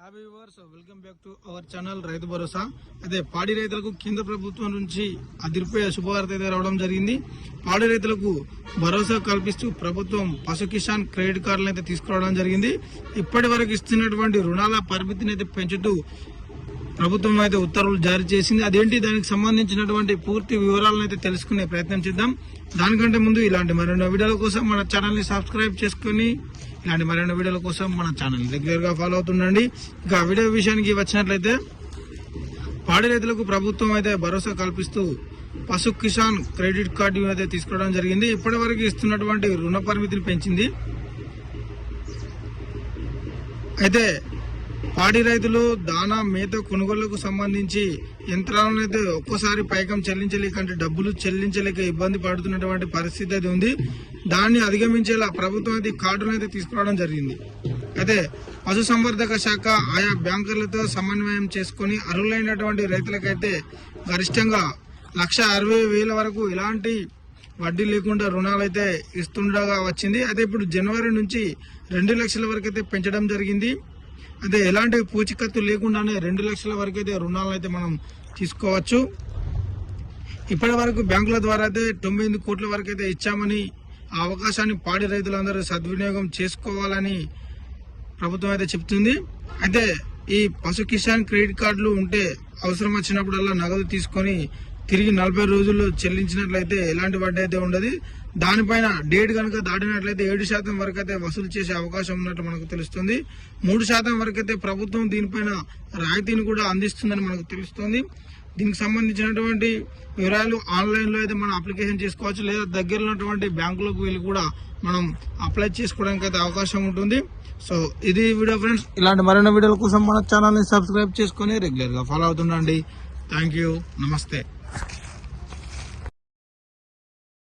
Happy viewers welcome back to our channel Rythu Bharosa అదే పాడి రైతులకు కేంద్ర ప్రభుత్వం నుంచి అదిరిపోయే శుభవార్త అయితే రావడం జరిగింది. పాడి రైతులకు భరోసా కల్పిస్తూ ప్రభుత్వం పశు కిసాన్ క్రెడిట్ కార్డులను అయితే తీసుకురావడం జరిగింది. ఇప్పటి వరకు ఇస్తున్నటువంటి రుణాల పరిమితిని అయితే పెంచుతూ ప్రభుత్వం అయితే ఉత్తర్వులు జారీ చేసింది. అదేంటి? దానికి సంబంధించినటువంటి పూర్తి వివరాలను అయితే తెలుసుకునే ప్రయత్నం చేద్దాం. దానికంటే ముందు ఇలాంటి మరెన్నో వీడియోల కోసం మన ఛానల్ని సబ్స్క్రైబ్ చేసుకుని ఇలాంటి మరెన్నో వీడియోల కోసం మన ఛానల్ రెగ్యులర్గా ఫాలో అవుతుండండి. ఇక వీడియో విషయానికి వచ్చినట్లయితే పాడి రైతులకు ప్రభుత్వం అయితే భరోసా కల్పిస్తూ పశు కిసాన్ క్రెడిట్ కార్డు అయితే తీసుకోవడం జరిగింది. ఇప్పటి వరకు ఇస్తున్నటువంటి రుణ పరిమితిని పెంచింది. అయితే పాడి రైతులు దానా మేత కొనుగోళ్ళకు సంబంధించి యంత్రాలను అయితే ఒక్కోసారి పైకం చెల్లించలేక అంటే డబ్బులు చెల్లించలేక ఇబ్బంది పడుతున్నటువంటి పరిస్థితి అయితే ఉంది. దాన్ని అధిగమించేలా ప్రభుత్వం అయితే కార్డును అయితే తీసుకురావడం జరిగింది. అయితే పశుసంవర్ధక శాఖ ఆయా బ్యాంకర్లతో సమన్వయం చేసుకొని అర్హులైనటువంటి రైతులకైతే గరిష్టంగా లక్ష అరవై వేల వరకు ఇలాంటి వడ్డీ లేకుండా రుణాలు అయితే ఇస్తుండగా వచ్చింది. అయితే ఇప్పుడు జనవరి నుంచి రెండు లక్షల వరకు అయితే పెంచడం జరిగింది. అయితే ఎలాంటి పూచికత్తు లేకుండానే రెండు లక్షల వరకు అయితే రుణాలను అయితే మనం తీసుకోవచ్చు. ఇప్పటి వరకు బ్యాంకుల ద్వారా అయితే తొంభై ఎనిమిది కోట్ల వరకు అయితే ఇచ్చామని ఆ అవకాశాన్ని పాడి రైతులందరూ సద్వినియోగం చేసుకోవాలని ప్రభుత్వం అయితే చెప్తుంది. అయితే ఈ పశు కిసాన్ క్రెడిట్ కార్డులు ఉంటే అవసరం వచ్చినప్పుడల్లా నగదు తీసుకొని తిరిగి నలభై రోజుల్లో చెల్లించినట్లయితే ఎలాంటి వడ్డీ అయితే ఉండదు. దానిపైన డేట్ కనుక దాటినట్లయితే ఏడు శాతం వరకు అయితే వసూలు చేసే అవకాశం ఉన్నట్టు మనకు తెలుస్తుంది. మూడు శాతం వరకు అయితే ప్రభుత్వం దీనిపైన రాయితీని కూడా అందిస్తుందని మనకు తెలుస్తుంది. దీనికి సంబంధించినటువంటి వివరాలు ఆన్లైన్లో అయితే మనం అప్లికేషన్ చేసుకోవచ్చు లేదా దగ్గరలో ఉన్నటువంటి బ్యాంకులకు వెళ్ళి కూడా మనం అప్లై చేసుకోవడానికి అయితే అవకాశం ఉంటుంది. సో ఇది వీడియో ఫ్రెండ్స్. ఇలాంటి మరిన్ని వీడియోల కోసం మన ఛానల్ని సబ్స్క్రైబ్ చేసుకొని రెగ్యులర్గా ఫాలో అవుతుండండి. థ్యాంక్ యూ నమస్తే.